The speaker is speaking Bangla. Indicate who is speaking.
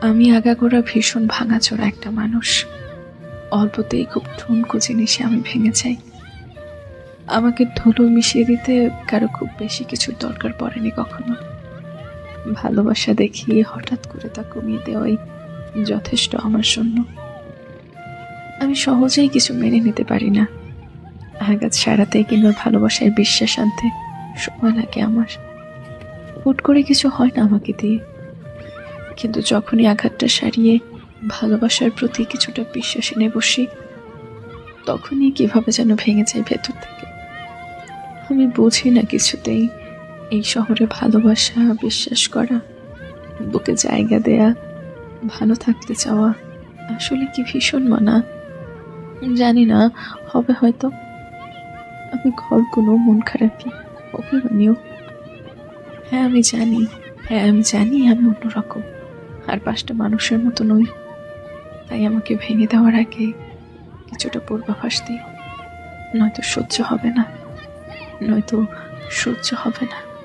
Speaker 1: আমি আগাগোড়া ভীষণ ভাঙাচোরা একটা মানুষ। অল্পতেই খুব ঠুনকো জিনিসে আমি ভেঙে যাই। আমাকে ধুলো মিশিয়ে দিতে কারও খুব বেশি কিছুর দরকার পড়েনি কখনো। ভালোবাসা দেখিয়ে হঠাৎ করে তা কমিয়ে দেওয়াই যথেষ্ট আমার জন্য। আমি সহজেই কিছু মেনে নিতে পারি না। আঘাত সারাতে কিংবা ভালোবাসায় বিশ্বাস আনতে সময় লাগে আমার। হুট করে কিছু হয় না আমাকে দিয়ে। কিন্তু যখনই আঘাতটা সারিয়ে ভালোবাসার প্রতি কিছুটা বিশ্বাস এনে বসি, তখনই কীভাবে যেন ভেঙে যায় ভেতর থেকে। আমি বুঝি না কিছুতেই এই শহরে ভালোবাসা, বিশ্বাস করা, বুকে জায়গা দেয়া, ভালো থাকতে চাওয়া আসলে কি ভীষণ মানা? জানি না, হবে হয়তো। আমি কোনো মন খারাপই অভিমানীয় হ্যাঁ আমি জানি। হ্যাঁ আমি জানি আমি অন্যরকম। আর পাঁচটা মানুষের মতো নই। তাই আমাকে ভেঙে দেওয়ার আগে কিছুটা পূর্বাভাস দিও। নয়তো সহ্য হবে না। নয়তো সহ্য হবে না।